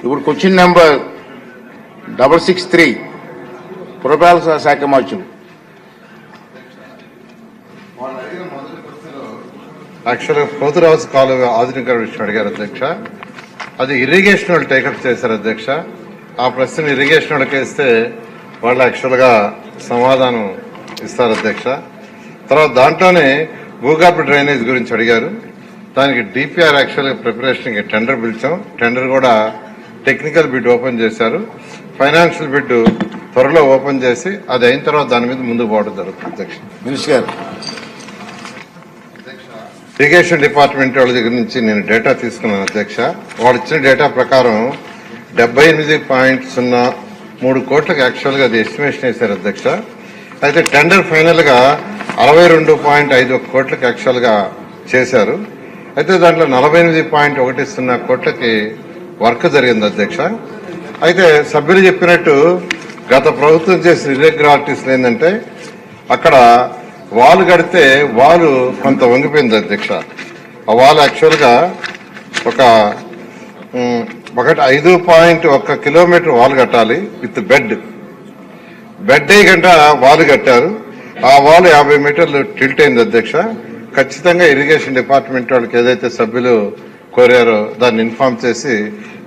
ఇప్పుడు question number double six three పురపాలక శాఖ మార్చులు. యాక్చువల్గా పోతురాజు కాలువ ఆధునిక విషయం అడిగారు అధ్యక్ష. అది ఇరిగేషన్ వాళ్ళు టేకప్ చేశారు అధ్యక్ష. ఆ ప్రశ్న ఇరిగేషన్ వాళ్ళకి ఇస్తే వాళ్ళు యాక్చువల్గా సమాధానం ఇస్తారు అధ్యక్ష. తర్వాత దాంట్లోనే భూగర్భ డ్రైనేజ్ గురించి అడిగారు. దానికి డిపిఆర్ యాక్చువల్గా ప్రిపరేషన్కి టెండర్ పిలిచాం. టెండర్ కూడా టెక్నికల్ బిడ్ ఓపెన్ చేశారు. ఫైనాన్షియల్ బిడ్ త్వరలో ఓపెన్ చేసి అది అయిన తర్వాత దాని మీద ముందుకు పోవడం జరుగుతుంది. అధ్యక్ష. మినిస్టర్ గారు. ఇరిగేషన్ డిపార్ట్మెంట్ వాళ్ళ దగ్గర నుంచి నేను డేటా తీసుకున్నాను అధ్యక్ష. వాళ్ళు ఇచ్చిన డేటా ప్రకారం డెబ్బై ఎనిమిది పాయింట్ సున్నా మూడు కోట్లకు యాక్చువల్గా అది ఎస్టిమేషన్ వేశారు అధ్యక్ష. అయితే టెండర్ ఫైనల్గా అరవై రెండు పాయింట్ ఐదు కోట్లకు యాక్చువల్గా చేశారు. అయితే దాంట్లో నలభై ఎనిమిది పాయింట్ ఒకటి సున్నా కోట్లకి వర్క్ జరిగింది అధ్యక్ష. అయితే సభ్యులు చెప్పినట్టు గత ప్రభుత్వం చేసిన ఇర్రెగ్యులారిటీస్ ఏంటంటే అక్కడ వాల్ కడితే వాలు కొంత వంగిపోయింది అధ్యక్ష. ఆ వాల్ యాక్చువల్గా ఒక ఒకటి ఐదు పాయింట్ ఒక్క కిలోమీటర్ వాల్ కట్టాలి విత్ బెడ్. బెడ్ అయ్యి గంట వాల్ కట్టారు. ఆ వాల్ యాభై మీటర్లు టిల్ట్ అయింది అధ్యక్ష. ఖచ్చితంగా ఇరిగేషన్ డిపార్ట్మెంట్ వాళ్ళకి ఏదైతే సభ్యులు కోరారో దాన్ని ఇన్ఫార్మ్ చేసి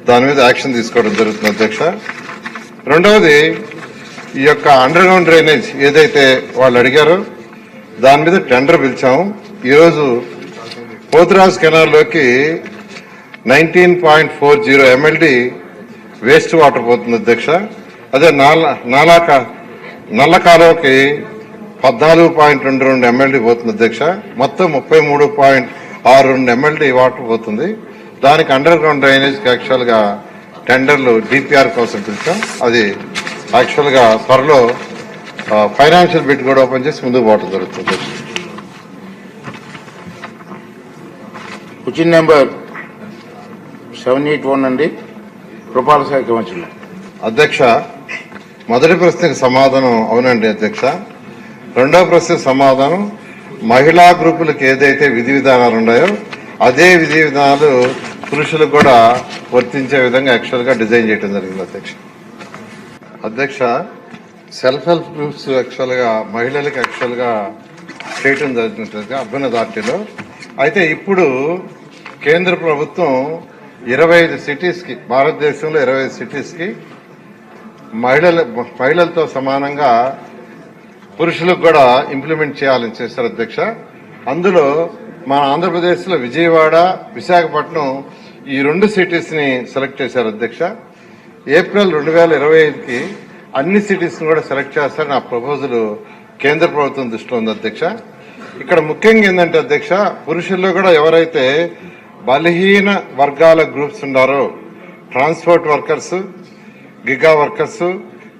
దాని మీద యాక్షన్ తీసుకోవడం జరుగుతుంది అధ్యక్ష. రెండవది ఈ యొక్క అండర్ గ్రౌండ్ డ్రైనేజ్ ఏదైతే వాళ్ళు అడిగారో దాని మీద టెండర్ పిలిచాము. ఈరోజు Pothuraj కెనాల్లోకి nineteen point four zero MLD waste water పోతుంది అధ్యక్ష. అదే నాల నాలా నల్ల కాలువకి పద్నాలుగు పాయింట్ రెండు రెండు ఎమ్మెల్యే పోతుంది అధ్యక్ష. మొత్తం ముప్పై మూడు పాయింట్ ఆరు రెండు ఎమ్మెల్యే వాటర్ పోతుంది. దానికి అండర్ గ్రౌండ్ డ్రైనేజ్ యాక్చువల్గా టెండర్లు డిపిఆర్ కోసం పిలిచాం. అది యాక్చువల్గా త్వరలో ఫైనాన్షియల్ బిడ్ కూడా ఓపెన్ చేసి ముందుకు పోవడం జరుగుతుంది. Question number seven eight one అండి. పురపాలక శాఖ అధ్యక్ష మొదటి ప్రశ్నకు సమాధానం అవునండి అధ్యక్ష. రెండవ ప్రశ్నకు సమాధానం మహిళా గ్రూపులకు ఏదైతే విధి విధానాలు ఉన్నాయో అదే విధి విధానాలు పురుషులకు కూడా వర్తించే విధంగా యాక్చువల్గా డిజైన్ చేయడం జరిగింది అధ్యక్ష. అధ్యక్ష సెల్ఫ్ హెల్ప్ గ్రూప్స్ యాక్చువల్గా మహిళలకు యాక్చువల్గా చేయటం జరిగినట్టుగా అర్బన్ అథారిటీలో అయితే ఇప్పుడు కేంద్ర ప్రభుత్వం ఇరవై ఐదు సిటీస్కి భారతదేశంలో ఇరవై ఐదు సిటీస్కి మహిళల మహిళలతో సమానంగా పురుషులకు కూడా ఇంప్లిమెంట్ చేయాలని చేశారు అధ్యక్ష. అందులో మన ఆంధ్రప్రదేశ్లో విజయవాడ విశాఖపట్నం ఈ రెండు సిటీస్ని సెలెక్ట్ చేశారు అధ్యక్ష. ఏప్రిల్ రెండు వేల ఇరవై ఐదుకి అన్ని సిటీస్ని కూడా సెలెక్ట్ చేస్తారని ఆ ప్రపోజల్ కేంద్ర ప్రభుత్వం దృష్టిలో ఉంది అధ్యక్ష. ఇక్కడ ముఖ్యంగా ఏంటంటే అధ్యక్ష పురుషుల్లో కూడా ఎవరైతే బలహీన వర్గాల గ్రూప్స్ ఉన్నారో transport workers gig workers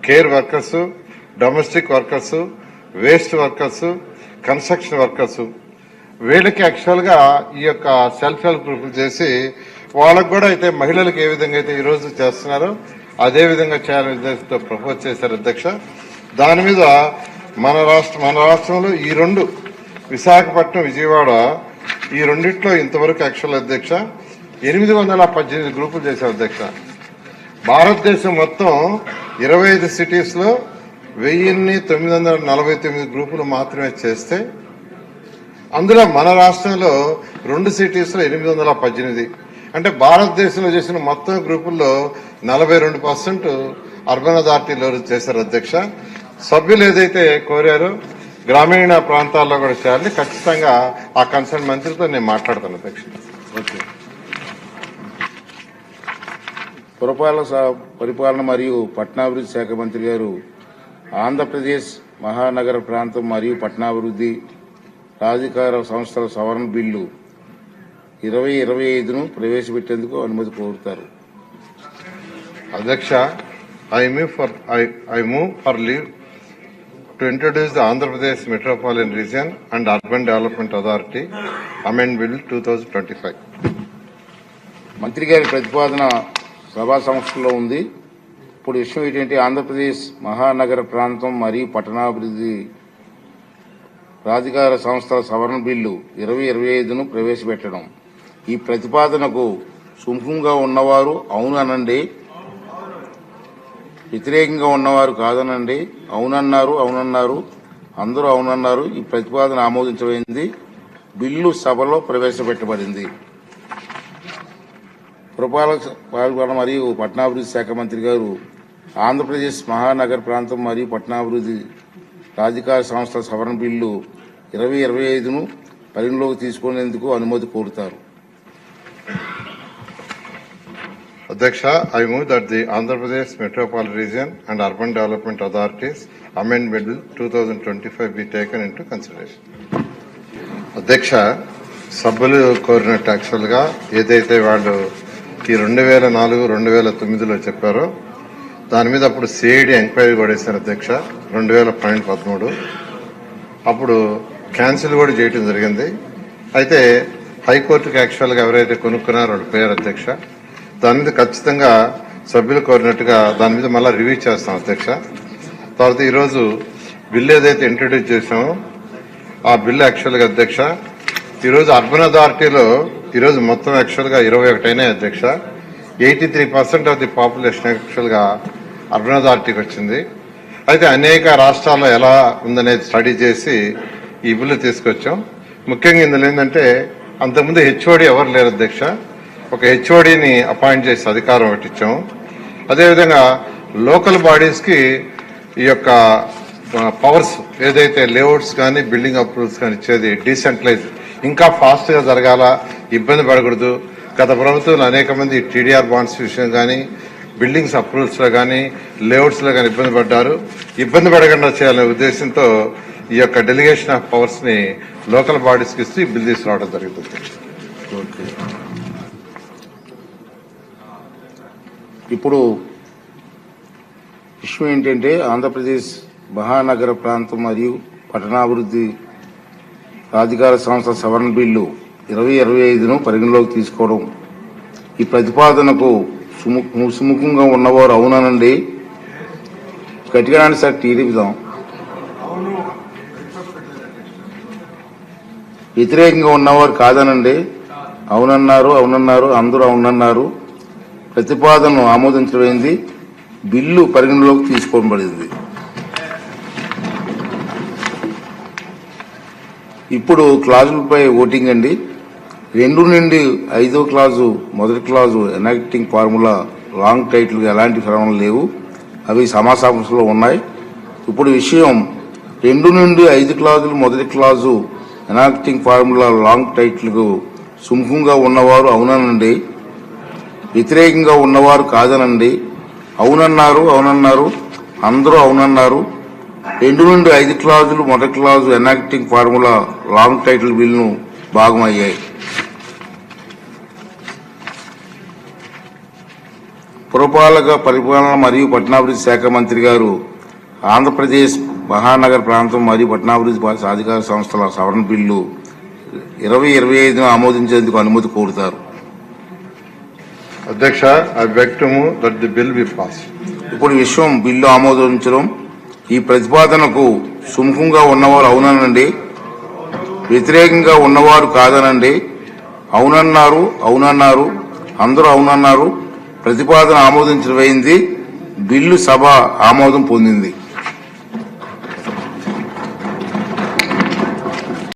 care workers domestic workers waste workers construction workers వీళ్ళకి యాక్చువల్గా ఈ యొక్క సెల్ఫ్ హెల్ప్ గ్రూపులు చేసి వాళ్ళకు కూడా అయితే మహిళలకు ఏ విధంగా అయితే ఈరోజు చేస్తున్నారో అదే విధంగా చేయాలనే ఉద్దేశంతో ప్రపోజ్ చేశారు అధ్యక్ష. దాని మీద మన రాష్ట్ర మన రాష్ట్రంలో ఈ రెండు విశాఖపట్నం విజయవాడ ఈ రెండిట్లో ఇంతవరకు యాక్చువల్ అధ్యక్ష ఎనిమిది వందల పద్దెనిమిది గ్రూపులు చేశారు అధ్యక్ష. భారతదేశం మొత్తం ఇరవై ఐదు సిటీస్లో వెయ్యిన్ని తొమ్మిది వందల నలభై తొమ్మిది గ్రూపులు మాత్రమే చేస్తే అందులో మన రాష్ట్రంలో రెండు సిటీస్లో ఎనిమిది వందల పద్దెనిమిది. అంటే భారతదేశంలో చేసిన మొత్తం గ్రూపుల్లో నలభై రెండు పర్సెంట్ అర్బన్ అథారిటీలో చేశారు అధ్యక్ష. సభ్యులు ఏదైతే కోరారో గ్రామీణ ప్రాంతాల్లో కూడా చేయాలి. ఖచ్చితంగా ఆ కన్సర్న్ మంత్రితో నేను మాట్లాడతాను అధ్యక్ష. ఓకే. పురపాలక పరిపాలన మరియు పట్టణాభివృద్ధి శాఖ మంత్రి గారు ఆంధ్రప్రదేశ్ మహానగర ప్రాంతం మరియు పట్టణాభివృద్ధి రాజకార సంస్థల సవరణ బిల్లు ఇరవై ఇరవై ఐదును ప్రవేశపెట్టేందుకు అనుమతి కోరుతారు. అధ్యక్ష I move for I move for leave to introduce the Andhra Pradesh metropolitan region and urban development authority amend bill two thousand twenty five మంత్రి గారి ప్రతిపాదన సభా సంస్థలో ఉంది. ఇప్పుడు విషయం ఏంటంటే ఆంధ్రప్రదేశ్ మహానగర ప్రాంతం మరియు పట్టణాభివృద్ధి ప్రాధికార సంస్థల సవరణ బిల్లు ఇరవై ఇరవై ఐదును ప్రవేశపెట్టడం. ఈ ప్రతిపాదనకు సుముఖంగా ఉన్నవారు అవునండి వ్యతిరేకంగా ఉన్నవారు కాదనండి. అవునన్నారు అవునన్నారు. అందరూ అవునన్నారు. ఈ ప్రతిపాదన ఆమోదించబడింది. బిల్లు సభలో ప్రవేశపెట్టబడింది. పురపాలక పాల్గొన మరియు పట్టణాభివృద్ధి శాఖ మంత్రి గారు ఆంధ్రప్రదేశ్ మహానగర ప్రాంతం మరియు పట్టణాభివృద్ధి రాజకీయ సంస్థల సవరణ బిల్లు ఇరవై ఇరవై ఐదును పరిగణలోకి తీసుకునేందుకు అనుమతి కోరుతారు. అధ్యక్ష I move that the Andhra Pradesh metropolitan region and urban development authorities amendment bill two thousand twenty five be taken in consideration అధ్యక్ష సభ్యులు కోరినట్టు యాక్చువల్గా ఏదైతే వాళ్ళు ఈ రెండు వేల నాలుగు రెండు వేల తొమ్మిదిలో చెప్పారో దాని మీద అప్పుడు సిఐడి ఎంక్వైరీ కూడా వేశారు అధ్యక్ష రెండు వేల పన్నెండు పదమూడు. అప్పుడు క్యాన్సిల్ కూడా చేయటం జరిగింది. అయితే హైకోర్టుకి యాక్చువల్గా ఎవరైతే కొనుక్కున్నారో పేరు అధ్యక్ష దాని మీద ఖచ్చితంగా సభ్యులు కోరినట్టుగా దాని మీద మళ్ళీ రివ్యూ చేస్తాం అధ్యక్ష. తర్వాత ఈరోజు బిల్ ఏదైతే ఇంట్రడ్యూస్ చేసామో ఆ బిల్ యాక్చువల్గా అధ్యక్ష ఈరోజు అర్బన్ అథారిటీలో ఈరోజు మొత్తం యాక్చువల్గా ఇరవై ఒకటైనా అధ్యక్ష. Eighty three percent of the population యాక్చువల్గా అర్బన్ అథారిటీకి వచ్చింది. అయితే అనేక రాష్ట్రాల్లో ఎలా ఉందనేది స్టడీ చేసి ఈ బిల్లు తీసుకొచ్చాం. ముఖ్యంగా ఇందులో ఏంటంటే అంతకుముందు హెచ్ఓడి ఎవరు లేరు అధ్యక్ష. ఒక హెచ్ఓడిని అపాయింట్ చేసి అధికారం పెట్టించాం అదేవిధంగా లోకల్ బాడీస్కి ఈ యొక్క పవర్స్ ఏదైతే లేఅవుట్స్ కానీ బిల్డింగ్ అప్రూవల్స్ కానీ ఇచ్చేది డీసెంట్రలైజ్ ఇంకా ఫాస్ట్గా జరగాల ఇబ్బంది పడకూడదు. గత ప్రభుత్వం అనేక మంది టీడీఆర్ బాండ్స్ విషయం కానీ బిల్డింగ్స్ అప్రూవల్స్లో కానీ లేఅవుట్స్లో కానీ ఇబ్బంది పడ్డారు. ఇబ్బంది పడకుండా చేయాలనే ఉద్దేశంతో ఈ యొక్క డెలిగేషన్ ఆఫ్ పవర్స్ని లోకల్ బాడీస్కి ఇస్తూ ఈ బిల్ తీసుకురావడం జరుగుతుంది. ఇప్పుడు విషయం ఏంటంటే ఆంధ్రప్రదేశ్ మహానగర ప్రాంతం మరియు పట్టణాభివృద్ధి ప్రాధికార సంస్థ సవరణ బిల్లు ఇరవై ఇరవై ఐదును పరిగణలోకి తీసుకోవడం. ఈ ప్రతిపాదనకు సుముఖంగా ఉన్నవారు అవునానండి. గట్టిగా సార్ టీడీపీ వ్యతిరేకంగా ఉన్నవారు కాదనండి. అవునన్నారు అవునన్నారు అందరూ అవునన్నారు. ప్రతిపాదనను ఆమోదించబడింది బిల్లు పరిగణలోకి తీసుకోబడింది. ఇప్పుడు క్లాజులపై ఓటింగ్ అండి. రెండు నుండి ఐదో క్లాజు మొదటి clause enacting formula long title ఎలాంటి ఫలములు లేవు. అవి సమాసాంశంలో ఉన్నాయి. ఇప్పుడు విషయం రెండు నుండి ఐదు క్లాజులు మొదటి క్లాజు ఎనాక్టింగ్ ఫార్ములా లాంగ్ టైటిల్కు సుముఖంగా ఉన్నవారు అవుననండి. వ్యతిరేకంగా ఉన్నవారు కాదనండి. అవునన్నారు అవునన్నారు అందరూ అవునన్నారు. రెండు నుండి ఐదు క్లాజులు మొదటి clause enacting formula long title బిల్ను భాగమయ్యాయి. పురపాలక పరిపాలన మరియు పట్టణాభివృద్ధి శాఖ మంత్రి గారు ఆంధ్రప్రదేశ్ మహానగర ప్రాంతం మరియు పట్టణాభివృద్ధి సాధికార సంస్థల సవరణ బిల్లు ఇరవై ఇరవై ఐదును ఆమోదించేందుకు అనుమతి కోరుతారు. అధ్యక్ష I beg to move that the bill be pass. ఇప్పుడు విషయం బిల్లు ఆమోదించడం ఈ ప్రతిపాదనకు సుముఖంగా ఉన్నవారు అవుననండి వ్యతిరేకంగా ఉన్నవారు కాదనండి. అవునన్నారు అవునన్నారు అందరూ అవునన్నారు. ప్రతిపాదన ఆమోదించబడింది బిల్లు సభ ఆమోదం పొందింది.